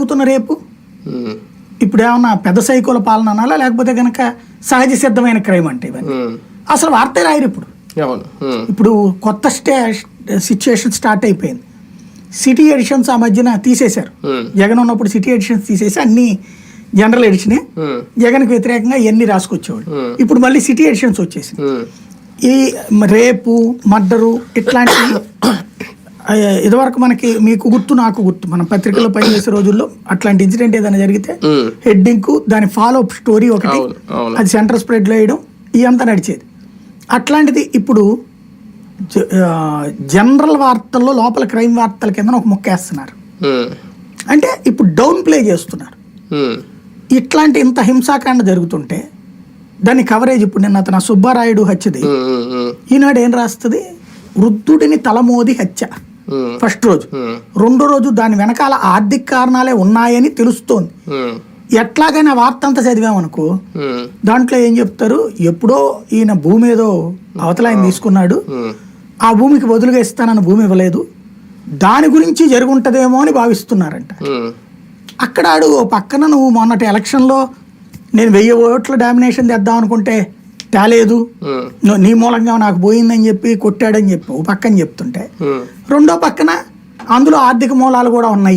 జరుగుతున్న రేపు? ఇప్పుడు ఏమన్నా పెద్ద సైకోల పాలన అనాలా? లేకపోతే కనుక సహజ సిద్ధమైన క్రైమ్ అంటే ఇవన్నీ? అసలు వార్తే రాయరు ఇప్పుడు. ఇప్పుడు కొత్త స్టే సిచ్యుయేషన్ స్టార్ట్ అయిపోయింది. సిటీ ఎడిషన్స్ ఆ మధ్యన తీసేశారు. జగన్ ఉన్నప్పుడు సిటీ ఎడిషన్స్ తీసేసి అన్ని జనరల్ ఎడిషనే జగన్కి వ్యతిరేకంగా ఇవన్నీ రాసుకొచ్చేవాడు. ఇప్పుడు మళ్ళీ సిటీ ఎడిషన్స్ వచ్చేసి ఈ రేపు మర్డరు ఇట్లాంటి ఇదివరకు మనకి మీకు గుర్తు నాకు గుర్తు. మనం పత్రికలో పనిచేసే రోజుల్లో అట్లాంటి ఇన్సిడెంట్ ఏదైనా జరిగితే హెడ్డింగ్కు దాని ఫాలో అప్ స్టోరీ ఒకటి అది సెంటర్ స్ప్రెడ్లో వేయడం ఇదంతా నడిచేది. అట్లాంటిది ఇప్పుడు జనరల్ వార్తల్లో లోపల క్రైమ్ వార్తల కింద ఒక ముక్క వేస్తున్నారు. అంటే ఇప్పుడు డౌన్ ప్లే చేస్తున్నారు ఇట్లాంటి ఇంత హింసాకాండ జరుగుతుంటే దాని కవరేజ్ ఇప్పుడు నిన్న అతను సుబ్బారాయుడు హత్యది. ఈనాడు ఏం రాస్తుంది? వృద్ధుడిని తలమోది హత్య. ఫస్ట్ రోజు. ఉమ్, రెండో రోజు దాని వెనకాల ఆర్థిక కారణాలే ఉన్నాయని తెలుస్తోంది. ఉమ్, ఎట్లాగైనా వార్త అంతా చదివామనుకో దాంట్లో ఏం చెప్తారు? ఎప్పుడో ఈయన భూమి ఏదో అవతల ఆయన తీసుకున్నాడు. ఆ భూమికి బదులుగా ఇస్తానన్న భూమి ఇవ్వలేదు. దాని గురించి జరుగుంటదేమో అని భావిస్తున్నారంట. అక్కడ ఆడు ఓ పక్కన నువ్వు మొన్నటి ఎలక్షన్లో నేను వెయ్యి ఓట్ల డామినేషన్ తెద్దాం అనుకుంటే తేలేదు. నీ మూలంగా నాకు పోయిందని చెప్పి కొట్టాడని చెప్పి ఓ పక్కన చెప్తుంటే. రెండో పక్కన అందులో ఆర్థిక మూలాలు కూడా ఉన్నాయి.